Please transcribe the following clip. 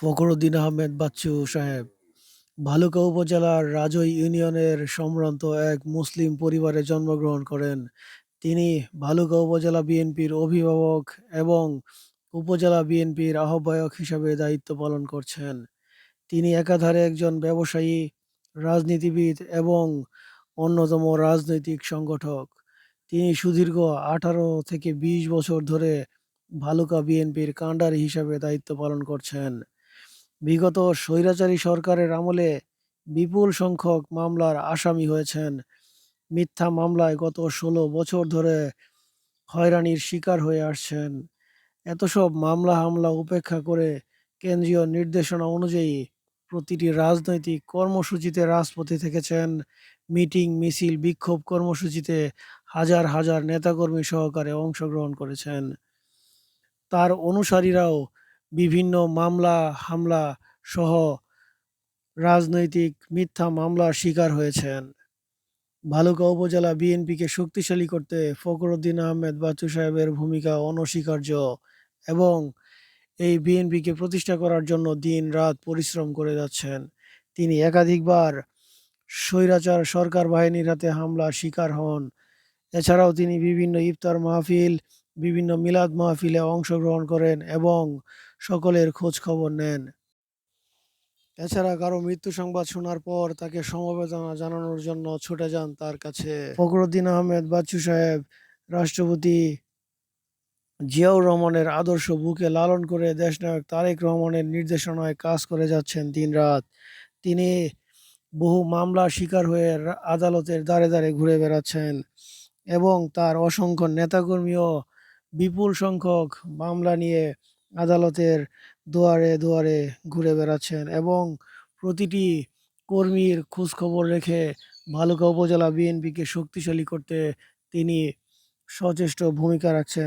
ফখরুদ্দিন আহমেদ বাচ্চু সাহেব ভালুকা উপজেলার রাজৈ ইউনিয়নের সম্ভ্রান্ত এক মুসলিম পরিবারে জন্মগ্রহণ করেন। তিনি ভালুকা উপজেলা বিএনপির অভিভাবক এবং উপজেলা বিএনপির আহ্বায়ক হিসাবে দায়িত্ব পালন করছেন। তিনি একাধারে একজন ব্যবসায়ী, রাজনীতিবিদ এবং অন্যতম রাজনৈতিক সংগঠক। তিনি সুদীর্ঘ আঠারো থেকে বিশ বছর ধরে ভালুকা বিএনপির কাণ্ডারি হিসাবে দায়িত্ব পালন করছেন। বিগত স্বৈরাচারী সরকারের আমলে বিপুল সংখ্যক মামলার আসামি হয়েছেন। মিথ্যা মামলায় গত ষোলো বছর ধরে হয়রানির শিকার হয়ে আসছেন। এত সব মামলা হামলা উপেক্ষা করে কেন্দ্রীয় নির্দেশনা অনুযায়ী প্রতিটি রাজনৈতিক কর্মসূচিতে রাজপথে থেকেছেন। মিটিং, মিছিল, বিক্ষোভ কর্মসূচিতে হাজার হাজার নেতাকর্মী সহকারে অংশগ্রহণ করেছেন। তার অনুসারীরাও বিভিন্ন মামলা হামলা সহ রাজনৈতিক মিথ্যা মামলার শিকার হয়েছেন। ভালুকা উপজেলা বিএনপিকে শক্তিশালী করতে ফখরুদ্দিন আহমেদ বাচ্চু সাহেবের ভূমিকা অনস্বীকার্য এবং এই বিএনপিকে প্রতিষ্ঠা করার জন্য দিন-রাত পরিশ্রম করে যাচ্ছেন। তিনি একাধিকবার স্বৈরাচার সরকার বাহিনীর হাতে হামলার শিকার হন। এছাড়াও তিনি বিভিন্ন ইফতার মাহফিল, বিভিন্ন মিলাদ মাহফিলে অংশগ্রহণ করেন এবং সকলের খোঁজ খবর নেন। এছাড়া কারও মৃত্যু সংবাদ শোনার পর তাকে সমবেদনা জানানোর জন্য ছুটে যান তার কাছে। ফখরুদ্দিন আহমেদ বাচ্চু সাহেব, রাষ্ট্রপতি জিয়াউর রহমানের আদর্শ বুকে লালন করে দেশনায়ক তারেক রহমানের নির্দেশনায় কাজ করে যাচ্ছেন দিন-রাত। তিনি বহু মামলার শিকার হয়ে আদালতের দ্বারে দ্বারে ঘুরে বেড়াচ্ছেন এবং তার অসংখ্য নেতাকর্মীও বিপুল সংখ্যক মামলা নিয়ে আদালতের দুয়ারে দুয়ারে ঘুরে বেড়াচ্ছেন এবং প্রতিটি কর্মীর খোঁজখবর রেখে ভালুকা উপজেলা বিএনপিকে শক্তিশালী করতে তিনি সচেষ্ট ভূমিকা রাখছেন।